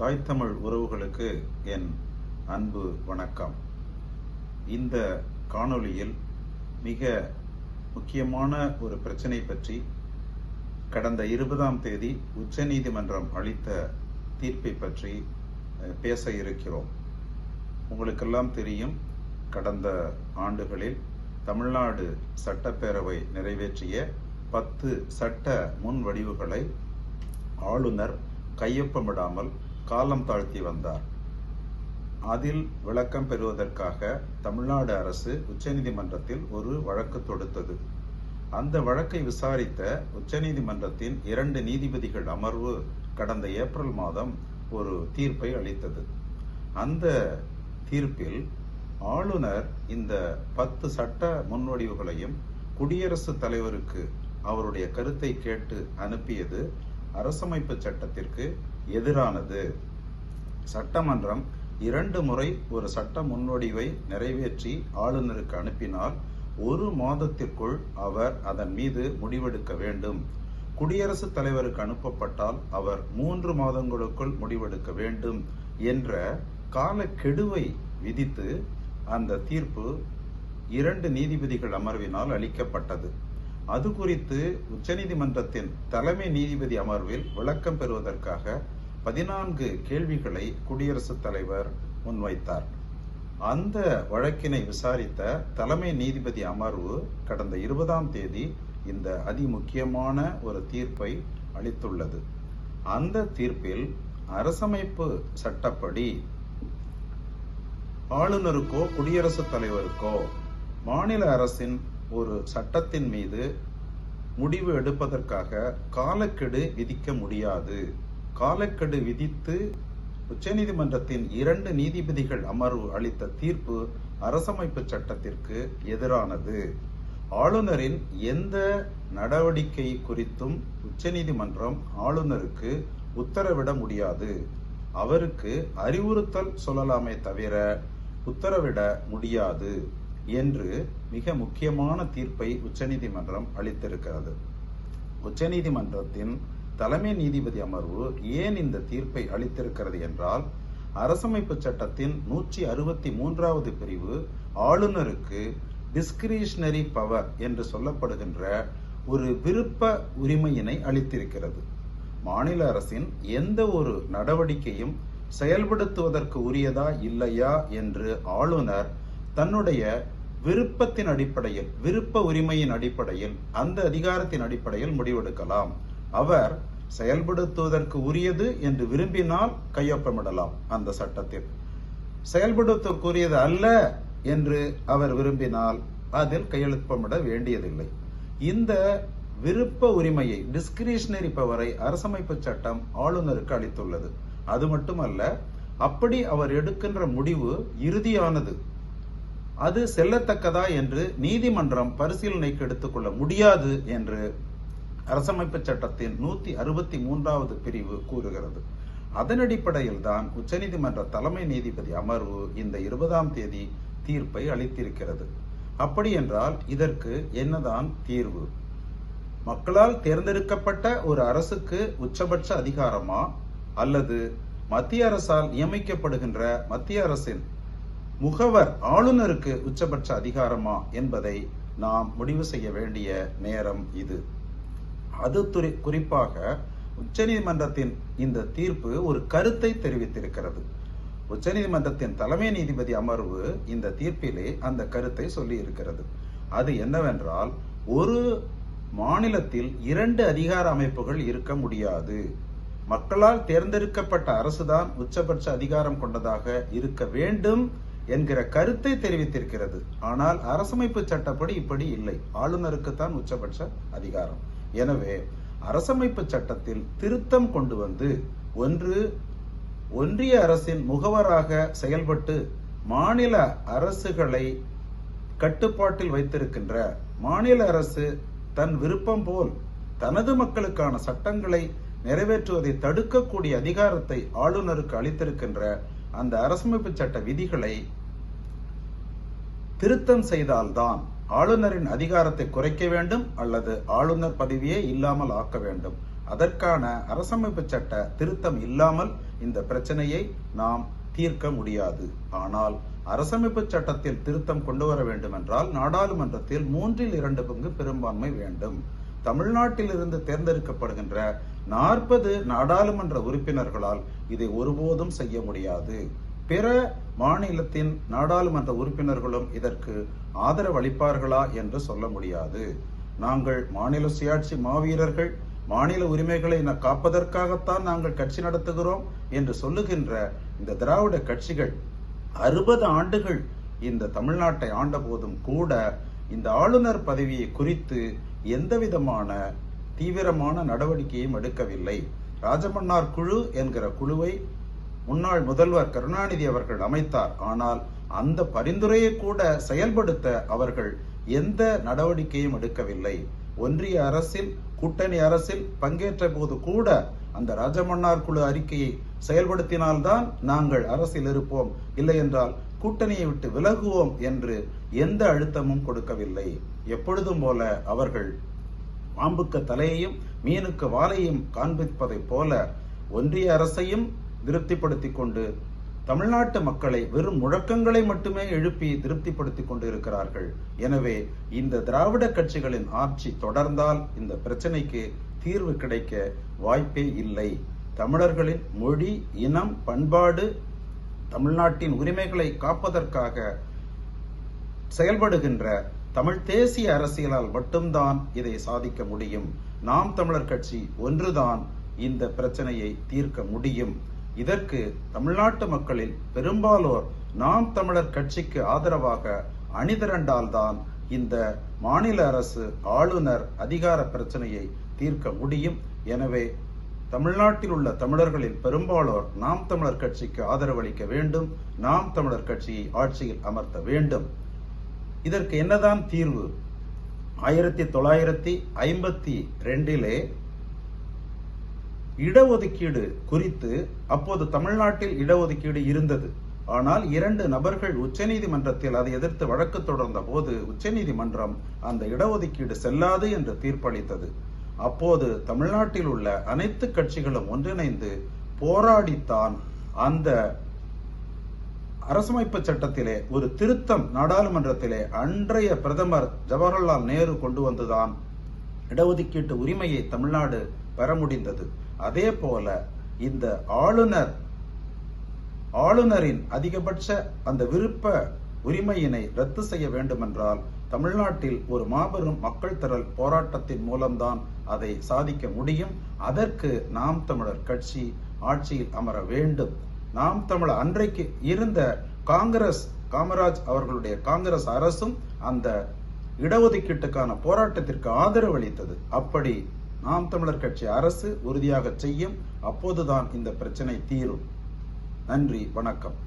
தாய் தமிழ் உறவுகளுக்கு என் அன்பு வணக்கம். இந்த காணொளியில் மிக முக்கியமான ஒரு பிரச்சனை பற்றி கடந்த இருபதாம் தேதி உச்சநீதிமன்றம் அளித்த தீர்ப்பை பற்றி பேச இருக்கிறோம். உங்களுக்கெல்லாம் தெரியும் கடந்த ஆண்டுகளில் தமிழ்நாடு சட்டப்பேரவை நிறைவேற்றிய பத்து சட்ட முன்வடிவுகளை ஆளுநர் கையொப்பமிடாமல் காலம் தாழ்த்தி வந்தார். அதில் விளக்கம் பெறுவதற்காக தமிழ்நாடு அரசு உச்சநீதிமன்றத்தில் ஒரு வழக்கு தொடுத்தது. அந்த வழக்கை விசாரித்த உச்சநீதிமன்றத்தின் இரண்டு நீதிபதிகள் அமர்வு கடந்த ஏப்ரல் மாதம் ஒரு தீர்ப்பை அளித்தது. அந்த தீர்ப்பில் ஆளுநர் இந்த பத்து சட்ட முன்வடிவுகளையும் குடியரசுத் தலைவருக்கு அவருடைய கருத்தை கேட்டு அனுப்பியது அரசமைப்பு சட்டத்திற்கு எதிரானது. சட்டமன்றம் இரண்டு முறை ஒரு சட்ட முன்வடிவை நிறைவேற்றி ஆளுநருக்கு அனுப்பினால் ஒரு மாதத்திற்குள் அவர் அதன் மீது முடிவெடுக்க வேண்டும். குடியரசுத் தலைவருக்கு அனுப்பப்பட்டால் அவர் மூன்று மாதங்களுக்குள் முடிவெடுக்க வேண்டும் என்ற காலக்கெடுவை விதித்து அந்த தீர்ப்பு இரண்டு நீதிபதிகள் அமர்வினால் அளிக்கப்பட்டது. அது குறித்து உச்சநீதிமன்றத்தின் தலைமை நீதிபதி அமர்வில் விளக்கம் பெறுவதற்காக பதினான்கு கேள்விகளை குடியரசுத் தலைவர் முன்வைத்தார். அந்த வழக்கினை விசாரித்த தலைமை நீதிபதி அமர்வு கடந்த இருபதாம் தேதி இந்த அதிமுக்கியமான ஒரு தீர்ப்பை அளித்துள்ளது. அந்த தீர்ப்பில் அரசமைப்பு சட்டப்படி ஆளுநருக்கோ குடியரசுத் தலைவருக்கோ மாநில அரசின் ஒரு சட்டத்தின் மீது முடிவு எடுப்பதற்காக காலக்கெடு விதிக்க முடியாது. காலக்கெடு விதித்து உச்சநீதிமன்றத்தின் இரண்டு நீதிபதிகள் அமர்வு அளித்த தீர்ப்பு அரசமைப்பு சட்டத்திற்கு எதிரானது. ஆளுநரின் எந்த நடவடிக்கை குறித்தும் உச்சநீதிமன்றம் ஆளுநருக்கு உத்தரவிட முடியாது. அவருக்கு அறிவுறுத்தல் சொல்லலாமே தவிர உத்தரவிட முடியாது என்று மிக முக்கியமான தீர்ப்பை உச்சநீதிமன்றம் அளித்திருக்கிறது. உச்சநீதிமன்றத்தின் தலைமை நீதிபதி அமர்வு ஏன் இந்த தீர்ப்பை அளித்திருக்கிறது என்றால் அரசமைப்பு சட்டத்தின் நூற்றி அறுபத்தி மூன்றாவது பிரிவு ஆளுநருக்கு டிஸ்கிரிஷனரி பவர் என்று சொல்லப்படுகின்ற ஒரு விருப்ப உரிமையினை அளித்திருக்கிறது. மாநில அரசின் எந்த ஒரு நடவடிக்கையும் செயல்படுத்துவதற்கு உரியதா இல்லையா என்று ஆளுநர் தன்னுடைய விருப்பத்தின் அடிப்படையில் விருப்ப உரிமையின் அடிப்படையில் அந்த அதிகாரத்தின் அடிப்படையில் முடிவெடுக்கலாம். அவர் செயல்படுத்துவதற்கு உரியது என்று விரும்பினால் கையொப்பமிடலாம் அந்த சட்டத்தில். செயல்படுத்தக்கூடியது அல்ல என்று அவர் விரும்பினால் அதில் கையெழுப்பமிட வேண்டியதில்லை. இந்த விருப்ப உரிமையை டிஸ்கிரிஷனரி பவரை அரசமைப்பு சட்டம் ஆளுநருக்கு அளித்துள்ளது. அது மட்டுமல்ல அப்படி அவர் எடுக்கின்ற முடிவு இறுதியானது. அது செல்லத்தக்கதா என்று நீதிமன்றம் பரிசீலனைக்கு எடுத்துக்கொள்ள முடியாது என்று அரசமைப்பு சட்டத்தின் நூத்தி அறுபத்தி மூன்றாவது பிரிவு கூறுகிறது. அதன் அடிப்படையில் தான் உச்சநீதிமன்ற தலைமை நீதிபதி அமர்வு இந்த இருபதாம் தேதி தீர்ப்பை அளித்திருக்கிறது. அப்படி என்றால் இதற்கு என்னதான் தீர்வு? மக்களால் தேர்ந்தெடுக்கப்பட்ட ஒரு அரசுக்கு உச்சபட்ச அதிகாரமா? அல்லது மத்திய அரசால் நியமிக்கப்படுகின்ற மத்திய அரசின் முகவர் ஆளுநருக்கு உச்சபட்ச அதிகாரமா என்பதை நாம் முடிவு செய்ய வேண்டிய நேரம் இது. அது துறை குறிப்பாக உச்சநீதிமன்றத்தின் இந்த தீர்ப்பு ஒரு கருத்தை தெரிவித்திருக்கிறது. உச்சநீதிமன்றத்தின் தலைமை நீதிபதி அமர்வு இந்த தீர்ப்பிலே அந்த கருத்தை சொல்லி இருக்கிறது அது என்னவென்றால் ஒரு மாநிலத்தில் இரண்டு அதிகார அமைப்புகள் இருக்க முடியாது. மக்களால் தேர்ந்தெடுக்கப்பட்ட அரசுதான் உச்சபட்ச அதிகாரம் கொண்டதாக இருக்க வேண்டும் என்கிற கருத்தை தெரிவித்திருக்கிறது. ஆனால் அரசமைப்பு சட்டப்படி இப்படி இல்லை. ஆளுநருக்கு தான் உச்சபட்ச அதிகாரம். எனவே அரசமைப்பு சட்டத்தில் திருத்தம் கொண்டு வந்து ஒன்று ஒன்றிய அரசின் முகவராக செயல்பட்டு மாநில அரசுகளை கட்டுப்பாட்டில் வைத்திருக்கின்ற மாநில அரசு தன் விருப்பம் போல் தனது மக்களுக்கான சட்டங்களை நிறைவேற்றுவதை தடுக்கக்கூடிய அதிகாரத்தை ஆளுநருக்கு அளித்திருக்கின்ற அந்த அரசமைப்பு சட்ட விதிகளை திருத்தம் செய்தால்தான் ஆளுநரின் அதிகாரத்தை குறைக்க வேண்டும் அல்லது ஆளுநர் பதவியே இல்லாமல் ஆக்க வேண்டும். அதற்கான அரசமைப்பு சட்ட திருத்தம் இல்லாமல் இந்த பிரச்சனையை நாம் தீர்க்க முடியாது. ஆனால் அரசமைப்பு சட்டத்தில் திருத்தம் கொண்டு வர வேண்டும் என்றால் நாடாளுமன்றத்தில் மூன்றில் இரண்டு பங்கு பெரும்பான்மை வேண்டும். தமிழ்நாட்டிலிருந்து தேர்ந்தெடுக்கப்படுகின்ற நாற்பது நாடாளுமன்ற உறுப்பினர்களால் இதை ஒருபோதும் செய்ய முடியாது. பிற மாநிலத்தின் நாடாளுமன்ற உறுப்பினர்களும் இதற்கு ஆதரவு அளிப்பார்களா என்று சொல்ல முடியாது. நாங்கள் மாநில சுயாட்சி மாவீரர்கள் மாநில உரிமைகளை காப்பதற்காகத்தான் நாங்கள் கட்சி நடத்துகிறோம் என்று சொல்லுகின்ற இந்த திராவிட கட்சிகள் அறுபது ஆண்டுகள் இந்த தமிழ்நாட்டை ஆண்ட போதும் கூட இந்த ஆளுநர் பதவியை குறித்து எந்தவிதமான தீவிரமான நடவடிக்கையும் எடுக்கவில்லை. ராஜமன்னார் குழு என்கிற குழுவை முன்னாள் முதல்வர் கருணாநிதி அவர்கள் அமைத்தார். ஆனால் அந்த பரிந்துரையை கூட செயல்படுத்த அவர்கள் எந்த நடவடிக்கையும் எடுக்கவில்லை. ஒன்றிய அரசில் கூட்டணி அரசில் பங்கேற்ற போது கூட அந்த ராஜமன்னார் குழு அறிக்கையை செயல்படுத்தினால்தான் நாங்கள் அரசில் இருப்போம். இல்லை என்றால் கூட்டணியை விட்டு விலகுவோம் என்று எந்த அழுத்தமும் கொடுக்கவில்லை. எப்பொழுதும் போல அவர்கள் பாம்புக்கு தலையையும் மீனுக்கு வாலையும் காண்பிப்பதைப் போல ஒன்றிய அரசையும் திருப்திப்படுத்திக் கொண்டு தமிழ்நாட்டு மக்களை வெறும் முழக்கங்களை மட்டுமே எழுப்பி திருப்திப்படுத்திக் கொண்டு இருக்கிறார்கள் எனவே இந்த திராவிட கட்சிகளின் ஆட்சி தொடர்ந்தால் இந்த பிரச்சனைக்கு தீர்வு கிடைக்க வாய்ப்பே இல்லை. தமிழர்களின் மொழி இனம் பண்பாடு தமிழ்நாட்டின் உரிமைகளை காப்பதற்காக செயல்படுகின்ற தமிழ் தேசிய அரசியலால் மட்டும்தான் இதை சாதிக்க முடியும். நாம் தமிழர் கட்சி ஒன்றுதான் இந்த பிரச்சனையை தீர்க்க முடியும். இதற்கு தமிழ்நாட்டு மக்களில் பெரும்பாலோர் நாம் தமிழர் கட்சிக்கு ஆதரவாக அணிதிரண்டால்தான் இந்த மாநில அரசு ஆளுநர் அதிகார பிரச்சனையை தீர்க்க முடியும். எனவே தமிழ்நாட்டில் உள்ள தமிழர்களில் பெரும்பாலோர் நாம் தமிழர் கட்சிக்கு ஆதரவளிக்க வேண்டும். நாம் தமிழர் கட்சியை ஆட்சியில் அமர்த்த வேண்டும். இதற்கு என்னதான் தீர்வு? ஆயிரத்தி தொள்ளாயிரத்தி ஐம்பத்தி ரெண்டிலே இடஒதுக்கீடு குறித்து அப்போது தமிழ்நாட்டில் இடஒதுக்கீடு இருந்தது. ஆனால் இரண்டு நபர்கள் உச்சநீதிமன்றத்தில் அதை எதிர்த்து வழக்கு தொடர்ந்த போது உச்சநீதிமன்றம் அந்த இடஒதுக்கீடு செல்லாது என்று தீர்ப்பளித்தது. அப்போது தமிழ்நாட்டில் உள்ள அனைத்து கட்சிகளும் ஒன்றிணைந்து போராடித்தான் அந்த அரசமைப்பு சட்டத்திலே ஒரு திருத்தம் நாடாளுமன்றத்திலே அன்றைய பிரதமர் ஜவஹர்லால் நேரு கொண்டு வந்துதான் இடஒதுக்கீட்டு உரிமையை தமிழ்நாடு பெற முடிந்தது. அதே போல இந்த ஆளுநர் ஆளுநரின் அதிகபட்ச அந்த விருப்ப உரிமையினை ரத்து செய்ய வேண்டுமென்றால் தமிழ்நாட்டில் ஒரு மாபெரும் மக்கள் திரள் போராட்டத்தின் மூலம்தான் அதை சாதிக்க முடியும். அதற்கு நாம் தமிழர் கட்சி ஆட்சியில் அமர வேண்டும். நாம் தமிழர் அன்றைக்கு இருந்த காங்கிரஸ் காமராஜ் அவர்களுடைய காங்கிரஸ் அரசும் அந்த இடஒதுக்கீட்டுக்கான போராட்டத்திற்கு ஆதரவு அளித்தது. அப்படி நாம் தமிழர் கட்சி அரசு உறுதியாக செய்யும். அப்போதுதான் இந்த பிரச்சனை தீரும். நன்றி வணக்கம்.